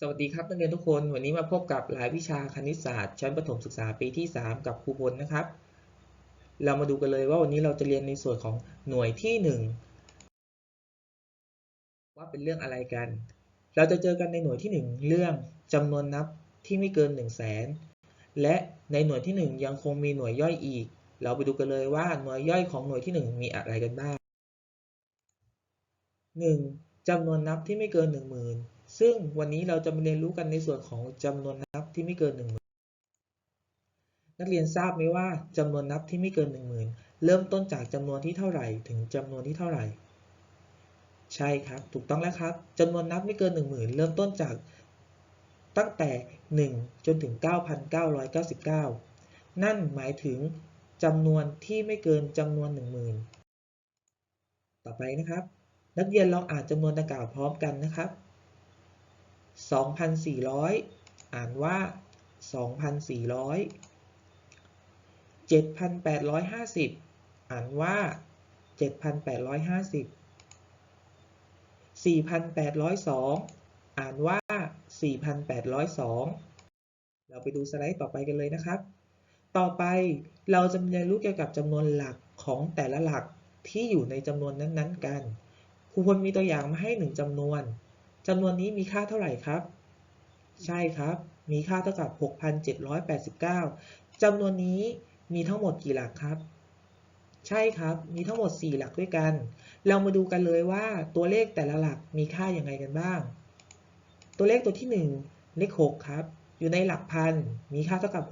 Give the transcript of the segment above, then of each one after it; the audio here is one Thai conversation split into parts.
สวัสดีครับนักเรียนทุกคน วันนี้มาพบกับรายวิชาคณิตศาสตร์ ชั้นประถมศึกษาปีที่ 3 กับครูพลนะครับ เรามาดูกันเลยว่าวันนี้เราจะเรียนในส่วนของหน่วยที่ 1 ว่าเป็นเรื่องอะไรกัน เราจะเจอกันในหน่วยที่ 1 เรื่องจำนวนนับที่ไม่เกิน 1 0 0 0 0แสนและในหน่วยที่ 1 ยังคงมีหน่วยย่อยอีก เราไปดูกันเลยว่าหน่วยย่อยของหน่วยที่ 1 มีอะไรกันบ้าง 1. จำนวนนับที่ไม่เกิน 10,000 ซึ่งวันนี้เราจะมาเรียนรู้กันในส่วนของจำนวนนับที่ไม่เกิน10,000นักเรียนทราบไหมว่าจำนวนนับที่ไม่เกิน 10,000 เริ่มต้นจากจำนวนที่เท่าไหร่ถึงจำนวนที่เท่าไหร่ ใช่ครับ ถูกต้องแล้วครับจำนวนนับไม่เกิน 10,000 เริ่มต้นจากตั้งแต่ 1 จนถึง 9,999 นั่นหมายถึงจำนวนที่ไม่เกินจำนวน 10,000 ต่อไปนะครับ นักเรียนลองอ่านจำนวนดังกล่าวพร้อมกันนะครับ 2,400 อ่านว่า 2,400 7,850 อ่านว่า 7,850 4,802 อ่านว่า 4,802 เราไปดูสไลด์ต่อไปกันเลยนะครับ ต่อไปเราจะเรียนรู้เกี่ยวกับจำนวนหลักของแต่ละหลักที่อยู่ในจำนวนนั้นๆ กัน ครูพลมีตัวอย่างมาให้หนึ่งจำนวน จำนวนนี้มีค่าเท่าไหร่ครับ ใช่ครับ มีค่าเท่ากับ 6,789จำนวนนี้มีทั้งหมดกี่หลักครับ ใช่ครับ มีทั้งหมด 4 หลักด้วยกัน เรามาดูกันเลยว่าตัวเลขแต่ละหลักมีค่ายังไงกันบ้าง ตัวเลขตัวที่ 1 เลข 6 ครับ อยู่ในหลักพัน มีค่าเท่ากับ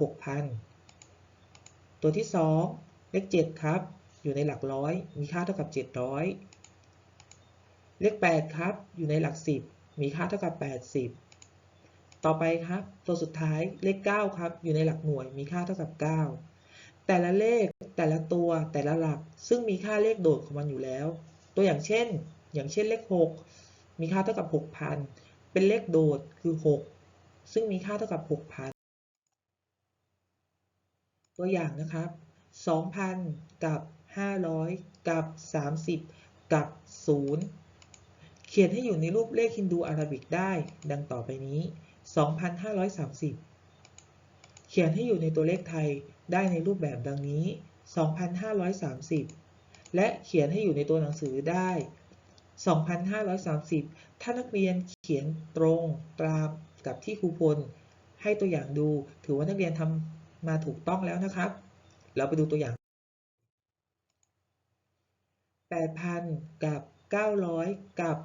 6,000 ตัวที่ 2 เลข 7 ครับ อยู่ในหลักร้อย มีค่าเท่ากับ 700เลข 8 ครับ อยู่ในหลัก 10 มีค่าเท่ากับ 80 ต่อไปครับ ตัวสุดท้ายเลข 9 ครับ อยู่ในหลักหน่วยมีค่าเท่ากับ 9 แต่ละเลขแต่ละตัวแต่ละหลัก ซึ่งมีค่าเลขโดดของมันอยู่แล้ว ตัวอย่างเช่น อย่างเช่นเลข 6 มีค่าเท่ากับ 6,000 เป็นเลขโดดคือ 6 ซึ่งมีค่าเท่ากับ 6,000 ตัวอย่างนะครับ 2,000 กับ 500 กับ 30 กับ 0 เขียนให้อยู่ในรูปเลขฮินดูอาราบิกได้ ดังต่อไปนี้ 2,530 เขียนให้อยู่ในตัวเลขไทยได้ในรูปแบบดังนี้ 2,530 และเขียนให้อยู่ในตัวหนังสือได้ 2,530 ถ้านักเรียนเขียนตรงตามกับที่ครูพล ให้ตัวอย่างดู ถือว่านักเรียนทำมาถูกต้องแล้วนะครับ เราไปดูตัวอย่าง 8,000 กับ 900 กับ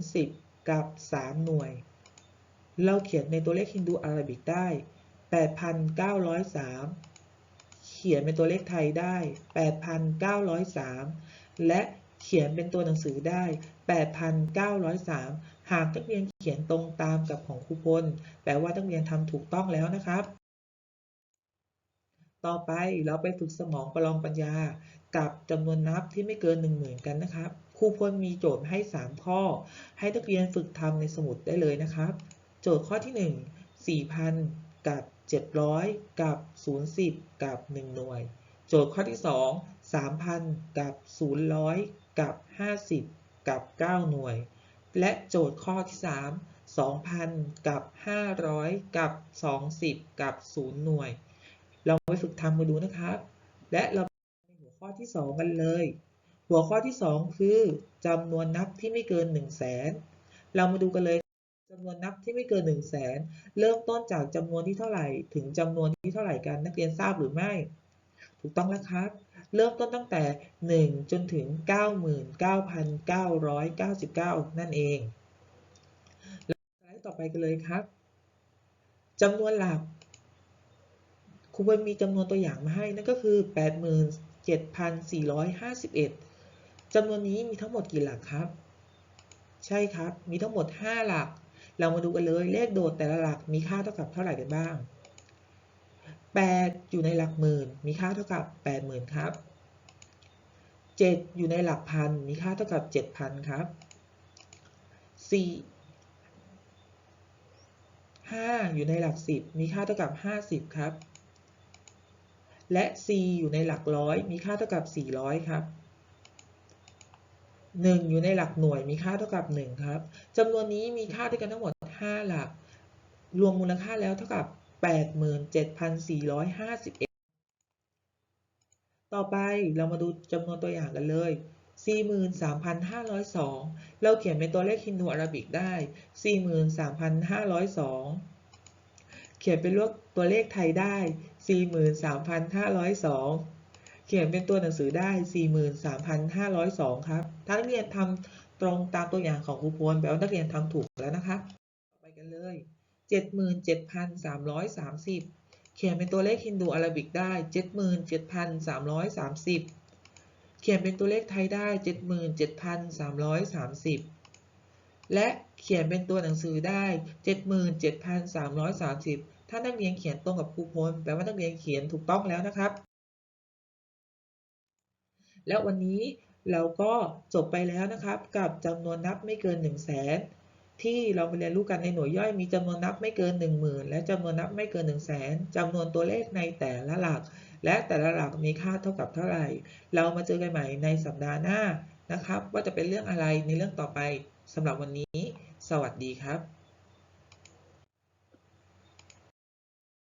010 กับ 3 หน่วย เราเขียนในตัวเลขฮินดูอาราบิกได้ 8,903 เขียนเป็นตัวเลขไทยได้ 8,903 และเขียนเป็นตัวหนังสือได้ 8,903 หากนักเรียนเขียนตรงตามกับของครูพล แปลว่านักเรียนทำถูกต้องแล้วนะครับ ต่อไปเราไปฝึกสมองประลองปัญญากับจำนวนนับที่ไม่เกิน 10,000 กันนะครับ ครูพลมีโจทย์ให้ 3 ข้อ ให้นักเรียนฝึกทำในสมุดได้เลยนะครับ โจทย์ข้อที่ 1 4,000 กับ 700 กับ 010 กับ 1 หน่วย โจทย์ข้อที่ 2 3,000 กับ000 กับ 50 กับ 9 หน่วย และโจทย์ข้อที่ 3 2,000 กับ 500 กับ 20 กับ 0 หน่วย เราไปฝึกทำมาดูนะครับ และเราไปในหัวข้อที่ 2 กันเลย หัวข้อที่ 2 คือจำนวนนับที่ไม่เกิน 1 0 0 0 0แสนเรามาดูกันเลยจำนวนนับที่ไม่เกิน 1 0 0 0 0แสนเริ่มต้นจากจำนวนที่เท่าไหร่ ถึงจำนวนที่เท่าไหร่กันนักเรียนทราบหรือไม่ ถูกต้องแล้วครับ เริ่มต้นตั้งแต่ 1 จนถึง 99,999 นั่นเองแล้วสไลด์ต่อไปกันเลยครับจำนวนหลักครูเบิร์นมีจำนวนตัวอย่างมาให้นั่นก็คือ 87,451 จำนวนนี้มีทั้งหมดกี่หลักครับ ใช่ครับ มีทั้งหมด 5 หลัก เรามาดูกันเลยเลขโดดแต่ละหลักมีค่าเท่ากับเท่าไหร่กันบ้าง 8 อยู่ในหลักหมื่น มีค่าเท่ากับ 80,000 ครับ 7 อยู่ในหลักพัน มีค่าเท่ากับ 7,000 ครับ 4 5 อยู่ในหลัก 10 มีค่าเท่ากับ 50 ครับ และ c อยู่ในหลักร้อย มีค่าเท่ากับ 400 ครับ 1 อยู่ในหลักหน่วยมีค่าเท่ากับ 1 ครับจำนวนนี้มีค่าด้วยกันทั้งหมด 5 หลัก รวมมูลค่าแล้วเท่ากับ 87,451 ต่อไปเรามาดูจำนวนตัวอย่างกันเลย 43,502 เราเขียนเป็นตัวเลขฮินดูอาราบิกได้ 43,502 เขียนเป็นตัวเลขไทยได้ 43,502เขียนเป็นตัวหนังสือได้ 43,502 ครับ ถ้านักเรียนทำตรงตามตัวอย่างของครูพลแปลว่านักเรียนทำถูกแล้วนะครับไปกันเลย 77,330 เขียนเป็นตัวเลขฮินดูอาราบิกได้ 77,330 เขียนเป็นตัวเลขไทยได้ 77,330 และเขียนเป็นตัวหนังสือได้ 77,330 ถ้านักเรียนเขียนตรงกับครูพลแปลว่านักเรียนเขียนถูกต้องแล้วนะครับ และวันนี้ เราก็จบไปแล้วนะครับ กับจำนวนนับไม่เกิน 1 0 0 0 0แสนที่เราไปเรียนรู้กันในหน่วยย่อยมีจำนวนนับไม่เกิน 10,000 และจำนวนนับไม่เกิน 1 0 0 0 0แสนจำนวนตัวเลขในแต่ละหลัก และแต่ละหลักมีค่าเท่ากับเท่าไหร่ เรามาเจอกันใหม่ในสัปดาห์หน้านะครับ ว่าจะเป็นเรื่องอะไรในเรื่องต่อไปสำหรับวันนี้ สวัสดีครับ